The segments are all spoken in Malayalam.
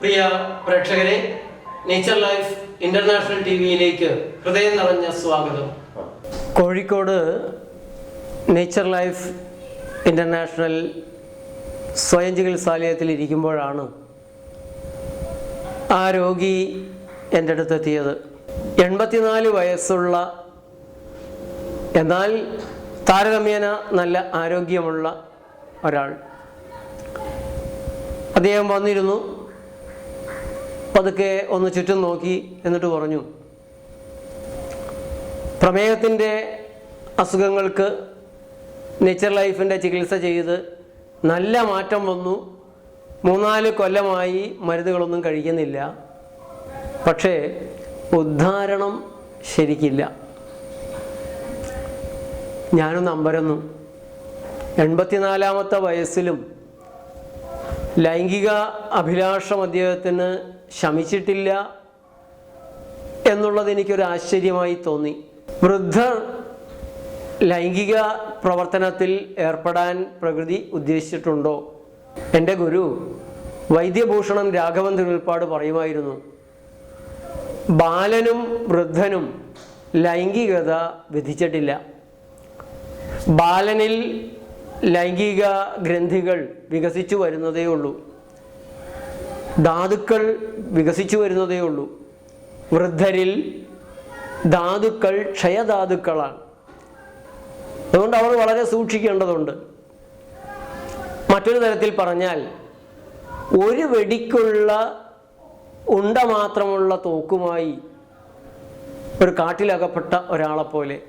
പ്രിയ പ്രേക്ഷകരെ നേച്ചർ ലൈഫ് ഇന്റർനാഷണൽ ടി വിയിലേക്ക് ഹൃദയം നിറഞ്ഞ സ്വാഗതം. കോഴിക്കോട് നേച്ചർ ലൈഫ് ഇന്റർനാഷണൽ സ്വയം ചികിത്സാലയത്തിൽ ഇരിക്കുമ്പോഴാണ് ആ രോഗി എന്റെ അടുത്തെത്തിയത് എൺപത്തിനാല് വയസ്സുള്ള എന്നാൽ താരതമ്യേന നല്ല ആരോഗ്യമുള്ള ഒരാൾ. അദ്ദേഹം വന്നിരുന്നു. പതുക്കെ ഒന്ന് ചുറ്റും നോക്കി എന്നിട്ട് പറഞ്ഞു പ്രമേഹത്തിന്റെ അസുഖങ്ങൾക്ക് നേച്ചർ ലൈഫിന്റെ ചികിത്സ ചെയ്ത് നല്ല മാറ്റം വന്നു. മൂന്നാൽ കൊല്ലമായി മരുന്നുകളൊന്നും കഴിക്കുന്നില്ല. പക്ഷേ ഉദ്ധാരണം ശരിക്കില്ല. ഞാനൊന്ന് അമ്പരന്നു. എൺപത്തിനാലാമത്തെ വയസ്സിലും ലൈംഗിക അഭിലാഷം അദ്ദേഹത്തിന് ശമിച്ചിട്ടില്ല എന്നുള്ളത് എനിക്കൊരു ആശ്ചര്യമായി തോന്നി. വൃദ്ധർ ലൈംഗിക പ്രവർത്തനത്തിൽ ഏർപ്പെടാൻ പ്രകൃതി ഉദ്ദേശിച്ചിട്ടുണ്ടോ? എന്റെ ഗുരു വൈദ്യഭൂഷണം രാഘവൻ തിരുൾപ്പാട് പറയുമായിരുന്നു. ബാലനും വൃദ്ധനും ലൈംഗികത വിധിച്ചിട്ടില്ല. ബാലനിൽ ലൈംഗിക ഗ്രന്ഥികൾ വികസിച്ചു വരുന്നതേ ഉള്ളൂ. ധാതുക്കൾ വികസിച്ചു വരുന്നതേ ഉള്ളൂ. വൃദ്ധരിൽ ധാതുക്കൾ ക്ഷയധാതുക്കളാണ്. അതുകൊണ്ട് അവർ വളരെ സൂക്ഷിക്കേണ്ടതുണ്ട്. മറ്റൊരു തരത്തിൽ പറഞ്ഞാൽ ഒരു വെടിക്കുള്ള ഉണ്ട മാത്രമുള്ള തോക്കുമായി ഒരു കാട്ടിലകപ്പെട്ട ഒരാളെപ്പോലെ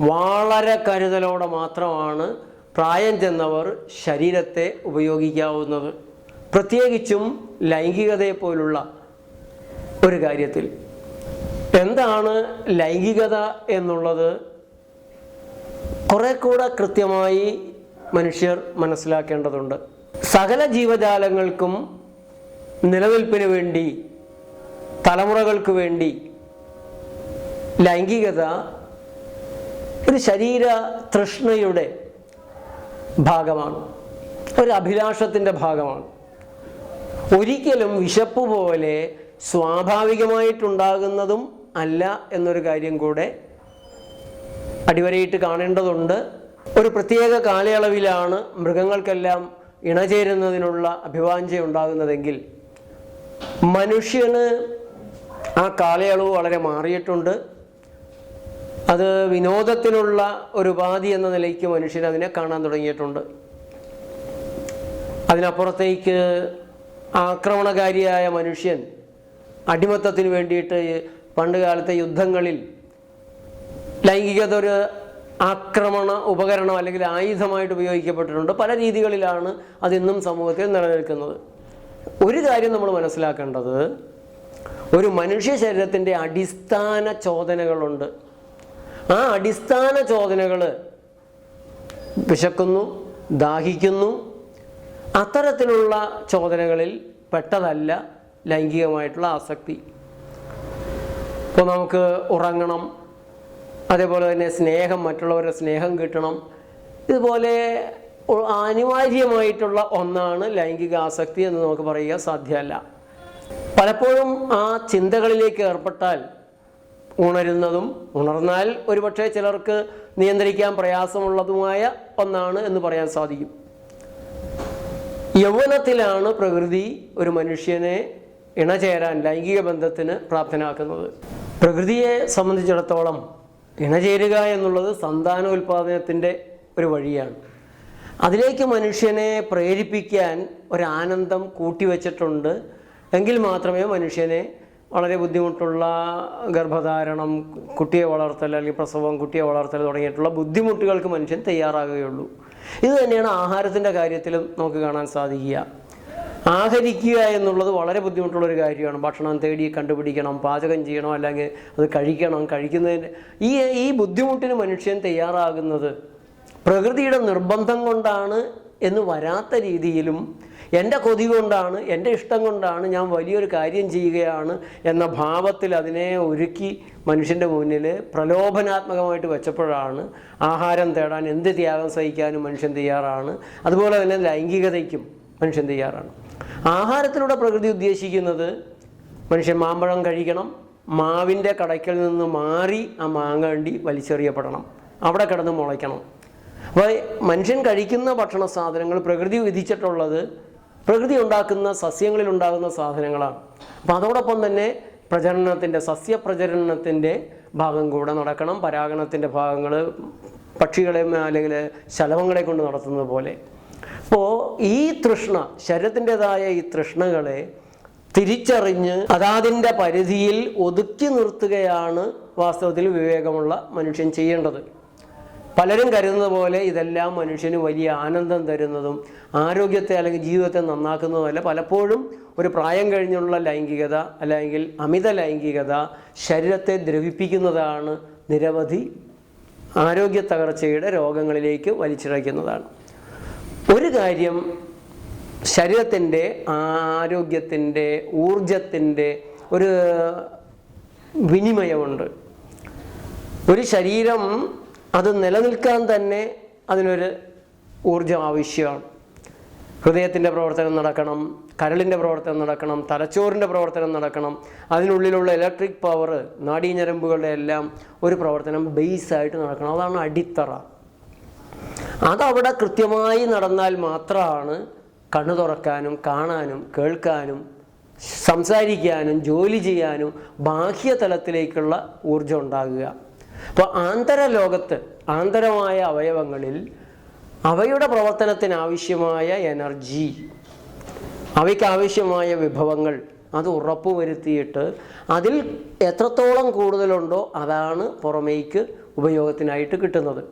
വളരെ കരുതലോടെ മാത്രമാണ് പ്രായം ചെന്നവർ ശരീരത്തെ ഉപയോഗിക്കാവുന്നത്. പ്രത്യേകിച്ചും ലൈംഗികതയെ പോലുള്ള ഒരു കാര്യത്തിൽ. എന്താണ് ലൈംഗികത എന്നുള്ളത്? കുറെ കൂടെ കൃത്യമായി മനുഷ്യർ മനസ്സിലാക്കേണ്ടതുണ്ട്. സകല ജീവജാലങ്ങൾക്കും നിലനിൽപ്പിന് വേണ്ടി തലമുറകൾക്ക് വേണ്ടി ലൈംഗികത ഒരു ശരീര തൃഷ്ണയുടെ ഭാഗമാണ്. ഒരു അഭിലാഷത്തിന്റെ ഭാഗമാണ്. ഒരിക്കലും വിശപ്പ് പോലെ സ്വാഭാവികമായിട്ടുണ്ടാകുന്നതും അല്ല എന്നൊരു കാര്യം കൂടെ അടിവരയിട്ട് കാണേണ്ടതുണ്ട്. ഒരു പ്രത്യേക കാലയളവിലാണ് മൃഗങ്ങൾക്കെല്ലാം ഇണചേരുന്നതിനുള്ള അഭിവാഞ്ച ഉണ്ടാകുന്നതെങ്കിൽ മനുഷ്യന് ആ കാലയളവ് വളരെ മാറിയിട്ടുണ്ട്. അത് വിനോദത്തിനുള്ള ഒരു ഉപാധി എന്ന നിലയ്ക്ക് മനുഷ്യൻ അതിനെ കാണാൻ തുടങ്ങിയിട്ടുണ്ട്. അതിനപ്പുറത്തേക്ക് ആക്രമണകാരിയായ മനുഷ്യൻ അടിമത്തത്തിന് വേണ്ടിയിട്ട് പണ്ട് കാലത്തെ യുദ്ധങ്ങളിൽ ലൈംഗികത ഒരു ആക്രമണ ഉപകരണം അല്ലെങ്കിൽ ആയുധമായിട്ട് ഉപയോഗിക്കപ്പെട്ടിട്ടുണ്ട്. പല രീതികളിലാണ് അതിന്നും സമൂഹത്തിൽ നിലനിൽക്കുന്നത്. ഒരു കാര്യം നമ്മൾ മനസ്സിലാക്കേണ്ടത് ഒരു മനുഷ്യ ശരീരത്തിന്റെ അടിസ്ഥാന ചോദനകളുണ്ട്. ആ അടിസ്ഥാന ചോദനകൾ വിശക്കുന്നു ദാഹിക്കുന്നു അത്തരത്തിലുള്ള ചോദനകളിൽ പെട്ടതല്ല ലൈംഗികമായിട്ടുള്ള ആസക്തി. ഇപ്പോൾ നമുക്ക് ഉറങ്ങണം അതേപോലെ തന്നെ സ്നേഹം മറ്റുള്ളവരുടെ സ്നേഹം കിട്ടണം. ഇതുപോലെ അനിവാര്യമായിട്ടുള്ള ഒന്നാണ് ലൈംഗിക ആസക്തി എന്ന് നമുക്ക് പറയുക സാധ്യമല്ല. പലപ്പോഴും ആ ചിന്തകളിലേക്ക് ഏർപ്പെട്ടാൽ ഉണരുന്നതും ഉണർന്നാൽ ഒരുപക്ഷെ ചിലർക്ക് നിയന്ത്രിക്കാൻ പ്രയാസമുള്ളതുമായ ഒന്നാണ് എന്ന് പറയാൻ സാധിക്കും. യൗവനത്തിലാണ് പ്രകൃതി ഒരു മനുഷ്യനെ ഇണചേരാൻ ലൈംഗിക ബന്ധത്തിന് പ്രാപ്തനാക്കുന്നത്. പ്രകൃതിയെ സംബന്ധിച്ചിടത്തോളം ഇണചേരുക എന്നുള്ളത് സന്താനോൽപാദനത്തിന്റെ ഒരു വഴിയാണ്. അതിലേക്ക് മനുഷ്യനെ പ്രേരിപ്പിക്കാൻ ഒരാനന്ദം കൂട്ടിവെച്ചിട്ടുണ്ട്. എങ്കിൽ മാത്രമേ മനുഷ്യനെ വളരെ ബുദ്ധിമുട്ടുള്ള ഗർഭധാരണം കുട്ടിയെ വളർത്തൽ അല്ലെങ്കിൽ പ്രസവം കുട്ടിയെ വളർത്തൽ തുടങ്ങിയിട്ടുള്ള ബുദ്ധിമുട്ടുകൾക്ക് മനുഷ്യൻ തയ്യാറാകുകയുള്ളൂ. ഇത് തന്നെയാണ് ആഹാരത്തിന്റെ കാര്യത്തിലും നമുക്ക് കാണാൻ സാധിക്കുക. ആഹരിക്കുക എന്നുള്ളത് വളരെ ബുദ്ധിമുട്ടുള്ള ഒരു കാര്യമാണ്. ഭക്ഷണം തേടി കണ്ടുപിടിക്കണം പാചകം ചെയ്യണം അല്ലെങ്കിൽ അത് കഴിക്കണം. കഴിക്കുന്നതിന് ഈ ഈ ബുദ്ധിമുട്ടിന് മനുഷ്യൻ തയ്യാറാകുന്നത് പ്രകൃതിയുടെ നിർബന്ധം കൊണ്ടാണ് എന്ന് വരാത്ത രീതിയിലും എന്റെ കൊതി കൊണ്ടാണ് എന്റെ ഇഷ്ടം കൊണ്ടാണ് ഞാൻ വലിയൊരു കാര്യം ചെയ്യുകയാണ് എന്ന ഭാവത്തിൽ അതിനെ ഒരുക്കി മനുഷ്യന്റെ മുന്നിൽ പ്രലോഭനാത്മകമായിട്ട് വെച്ചപ്പോഴാണ് ആഹാരം തേടാൻ എന്ത് ത്യാഗം സഹിക്കാനും മനുഷ്യൻ തയ്യാറാണ്. അതുപോലെ തന്നെ ലൈംഗികതയ്ക്കും മനുഷ്യൻ തയ്യാറാണ്. ആഹാരത്തിലൂടെ പ്രകൃതി ഉദ്ദേശിക്കുന്നത് മനുഷ്യൻ മാമ്പഴം കഴിക്കണം മാവിന്റെ കടയ്ക്കൽ നിന്ന് മാറി ആ മാങ്ങണ്ടി വലിച്ചെറിയപ്പെടണം അവിടെ കിടന്ന് മുളയ്ക്കണം. അപ്പോൾ മനുഷ്യൻ കഴിക്കുന്ന ഭക്ഷണ സാധനങ്ങൾ പ്രകൃതി വിധിച്ചിട്ടുള്ളത് പ്രകൃതി ഉണ്ടാക്കുന്ന സസ്യങ്ങളിൽ ഉണ്ടാകുന്ന സാധനങ്ങളാണ്. അപ്പം അതോടൊപ്പം തന്നെ പ്രജനനത്തിന്റെ സസ്യപ്രജനനത്തിന്റെ ഭാഗം കൂടെ നടക്കണം. പരാഗണത്തിന്റെ ഭാഗങ്ങൾ പക്ഷികളെ അല്ലെങ്കിൽ ശലഭങ്ങളെ കൊണ്ട് നടത്തുന്നത് പോലെ. അപ്പോൾ ഈ തൃഷ്ണ ശരീരത്തിന്റെതായ ഈ തൃഷ്ണകളെ തിരിച്ചറിഞ്ഞ് അതാതിന്റെ പരിധിയിൽ ഒതുക്കി നിർത്തുകയാണ് വാസ്തവത്തിൽ വിവേകമുള്ള മനുഷ്യൻ ചെയ്യേണ്ടത്. പലരും കരുതുന്നത് പോലെ ഇതെല്ലാം മനുഷ്യന് വലിയ ആനന്ദം തരുന്നതും ആരോഗ്യത്തെ അല്ലെങ്കിൽ ജീവിതത്തെ നന്നാക്കുന്നതുമല്ല. പലപ്പോഴും ഒരു പ്രായം കഴിഞ്ഞുള്ള ലൈംഗികത അല്ലെങ്കിൽ അമിത ലൈംഗികത ശരീരത്തെ ദ്രവിപ്പിക്കുന്നതാണ് നിരവധി ആരോഗ്യ തകർച്ചയുടെ രോഗങ്ങളിലേക്ക് വലിച്ചിഴയ്ക്കുന്നതാണ്. ഒരു കാര്യം ശരീരത്തിന്റെ ആരോഗ്യത്തിന്റെ ഊർജത്തിന്റെ ഒരു വിനിമയമുണ്ട്. ഒരു ശരീരം അത് നിലനിൽക്കാൻ തന്നെ അതിനൊരു ഊർജം ആവശ്യമാണ്. ഹൃദയത്തിന്റെ പ്രവർത്തനം നടക്കണം കരളിന്റെ പ്രവർത്തനം നടക്കണം തലച്ചോറിന്റെ പ്രവർത്തനം നടക്കണം. അതിനുള്ളിലുള്ള ഇലക്ട്രിക് പവർ നാഡീഞരമ്പുകളുടെ എല്ലാം ഒരു പ്രവർത്തനം ബേസായിട്ട് നടക്കണം. അതാണ് അടിത്തറ. അതവിടെ കൃത്യമായി നടന്നാൽ മാത്രമാണ് കണ്ണു തുറക്കാനും കാണാനും കേൾക്കാനും സംസാരിക്കാനും ജോലി ചെയ്യാനും ബാഹ്യതലത്തിലേക്കുള്ള ഊർജം ഉണ്ടാകുക. അപ്പോൾ ആന്തരലോകത്ത് ആന്തരമായ അവയവങ്ങളിൽ അവയുടെ പ്രവർത്തനത്തിന് ആവശ്യമായ എനർജി അവയ്ക്ക് ആവശ്യമായ വിഭവങ്ങൾ അത് ഉറപ്പുവരുത്തിയിട്ട് അതിൽ എത്രത്തോളം കൂടുതലുണ്ടോ അതാണ് പുറമേക്ക് ഉപയോഗത്തിനായിട്ട് കിട്ടുന്നത്.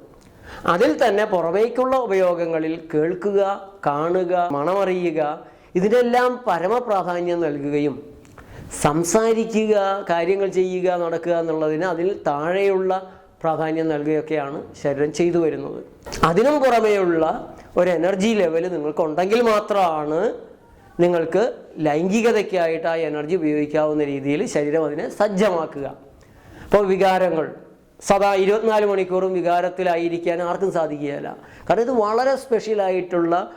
അതിൽ തന്നെ പുറമേക്കുള്ള ഉപയോഗങ്ങളിൽ കേൾക്കുക കാണുക മണമറിയുക ഇതിനെല്ലാം പരമപ്രാധാന്യം നൽകുകയും സംസാരിക്കുക കാര്യങ്ങൾ ചെയ്യുക നടക്കുക എന്നുള്ളതിന് അതിൽ താഴെയുള്ള പ്രാധാന്യം നൽകുകയൊക്കെയാണ് ശരീരം ചെയ്തു വരുന്നത്. അതിനും പുറമേയുള്ള ഒരു എനർജി ലെവൽ നിങ്ങൾക്കുണ്ടെങ്കിൽ മാത്രമാണ് നിങ്ങൾക്ക് ലൈംഗികതയ്ക്കായിട്ട് ആ എനർജി ഉപയോഗിക്കാവുന്ന രീതിയിൽ ശരീരം അതിനെ സജ്ജമാക്കുക. അപ്പോൾ വികാരങ്ങൾ സദാ ഇരുപത്തിനാല് മണിക്കൂറും വികാരത്തിലായിരിക്കാൻ ആർക്കും സാധിക്കുകയില്ല. കാരണം ഇത് വളരെ സ്പെഷ്യലായിട്ടുള്ള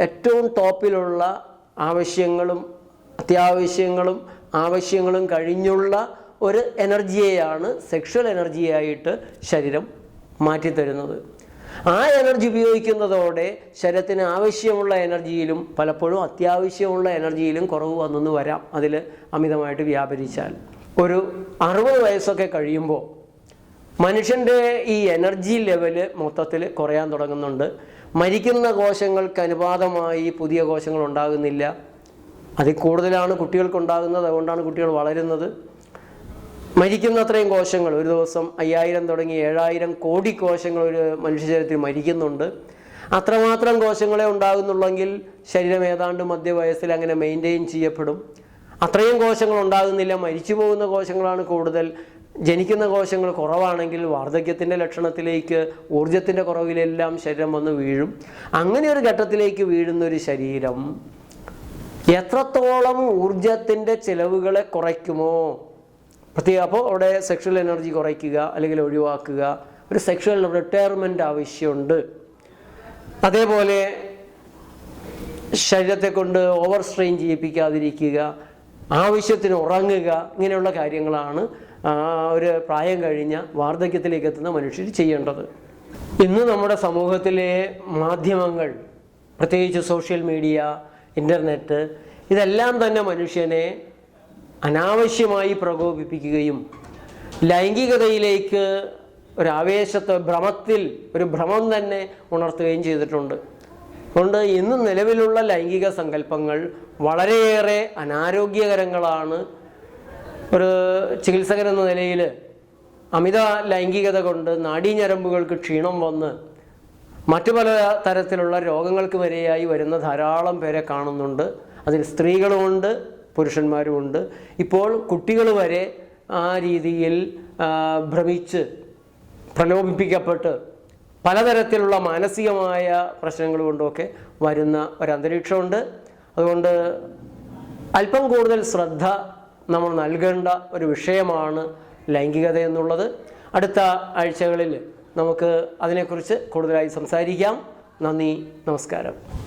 ഏറ്റവും ടോപ്പിലുള്ള ആവശ്യങ്ങളും അത്യാവശ്യങ്ങളും ആവശ്യങ്ങളും കഴിഞ്ഞുള്ള ഒരു എനർജിയെയാണ് സെക്ഷൽ എനർജിയായിട്ട് ശരീരം മാറ്റിത്തരുന്നത്. ആ എനർജി ഉപയോഗിക്കുന്നതോടെ ശരീരത്തിന് ആവശ്യമുള്ള എനർജിയിലും പലപ്പോഴും അത്യാവശ്യമുള്ള എനർജിയിലും കുറവ് വന്നെന്ന് വരാം. അതിൽ അമിതമായിട്ട് വ്യാപരിച്ചാൽ. ഒരു അറുപത് വയസ്സൊക്കെ കഴിയുമ്പോൾ മനുഷ്യന്റെ ഈ എനർജി ലെവൽ മൊത്തത്തിൽ കുറയാൻ തുടങ്ങുന്നുണ്ട്. മരിക്കുന്ന കോശങ്ങൾക്ക് അനുപാതമായി പുതിയ കോശങ്ങൾ ഉണ്ടാകുന്നില്ല. അതിൽ കൂടുതലാണ് കുട്ടികൾക്ക് ഉണ്ടാകുന്നത് അതുകൊണ്ടാണ് കുട്ടികൾ വളരുന്നത്. മരിക്കുന്ന അത്രയും കോശങ്ങൾ ഒരു ദിവസം അയ്യായിരം തുടങ്ങി ഏഴായിരം കോടി കോശങ്ങൾ ഒരു മനുഷ്യശരീരത്തിൽ മരിക്കുന്നുണ്ട്. അത്രമാത്രം കോശങ്ങളെ ഉണ്ടാകുന്നുള്ളെങ്കിൽ ശരീരം ഏതാണ്ട് മധ്യവയസ്സിൽ അങ്ങനെ മെയിന്റെയിൻ ചെയ്യപ്പെടും. അത്രയും കോശങ്ങൾ ഉണ്ടാകുന്നില്ല മരിച്ചു പോകുന്ന കോശങ്ങളാണ് കൂടുതൽ. ജനിക്കുന്ന കോശങ്ങൾ കുറവാണെങ്കിൽ വാർദ്ധക്യത്തിന്റെ ലക്ഷണത്തിലേക്ക് ഊർജത്തിന്റെ കുറവിലെല്ലാം ശരീരം വന്ന് വീഴും. അങ്ങനെ ഒരു ഘട്ടത്തിലേക്ക് വീഴുന്ന ഒരു ശരീരം എത്രത്തോളം ഊർജത്തിന്റെ ചിലവുകളെ കുറയ്ക്കുമോ? പ്രത്യേക അപ്പോൾ അവിടെ സെക്ഷൽ എനർജി കുറയ്ക്കുക അല്ലെങ്കിൽ ഒഴിവാക്കുക ഒരു സെക്ഷൽ റിട്ടയർമെന്റ് ആവശ്യമുണ്ട്. അതേപോലെ ശരീരത്തെ കൊണ്ട് ഓവർ സ്ട്രെയിൻ ചെയ്യിപ്പിക്കാതിരിക്കുക ആവശ്യത്തിന് ഉറങ്ങുക ഇങ്ങനെയുള്ള കാര്യങ്ങളാണ് ഒരു പ്രായം കഴിഞ്ഞ വാർദ്ധക്യത്തിലേക്ക് എത്തുന്ന മനുഷ്യർ ചെയ്യേണ്ടത്. ഇന്ന് നമ്മുടെ സമൂഹത്തിലെ മാധ്യമങ്ങൾ പ്രത്യേകിച്ച് സോഷ്യൽ മീഡിയ ഇന്റർനെറ്റ് ഇതെല്ലാം തന്നെ മനുഷ്യനെ അനാവശ്യമായി പ്രകോപിപ്പിക്കുകയും ലൈംഗികതയിലേക്ക് ഒരു ആവേശത്തെ ഭ്രമത്തിൽ ഒരു ഭ്രമം തന്നെ ഉണർത്തുകയും ചെയ്തിട്ടുണ്ട്. അതുകൊണ്ട് ഇന്ന് നിലവിലുള്ള ലൈംഗിക സങ്കല്പങ്ങൾ വളരെയേറെ അനാരോഗ്യകരങ്ങളാണ്. ഒരു ചികിത്സകൻ എന്ന നിലയിൽ അമിത ലൈംഗികത കൊണ്ട് നാഡീഞരമ്പുകൾക്ക് ക്ഷീണം വന്ന് മറ്റു പല തരത്തിലുള്ള രോഗങ്ങൾക്ക് വരെയായി വരുന്ന ധാരാളം പേരെ കാണുന്നുണ്ട്. അതിൽ സ്ത്രീകളുമുണ്ട് പുരുഷന്മാരുമുണ്ട് ഇപ്പോൾ കുട്ടികൾ വരെ ആ രീതിയിൽ ഭ്രമിച്ച് പ്രലോഭിപ്പിക്കപ്പെട്ട് പലതരത്തിലുള്ള മാനസികമായ പ്രശ്നങ്ങൾ കൊണ്ടുമൊക്കെ വരുന്ന ഒരന്തരീക്ഷമുണ്ട്. അതുകൊണ്ട് അല്പം കൂടുതൽ ശ്രദ്ധ നമ്മൾ നൽകേണ്ട ഒരു വിഷയമാണ് ലൈംഗികത എന്നുള്ളത്. അടുത്ത ആഴ്ചകളിൽ നമുക്ക് അതിനെക്കുറിച്ച് കൂടുതലായി സംസാരിക്കാം. നന്ദി നമസ്കാരം.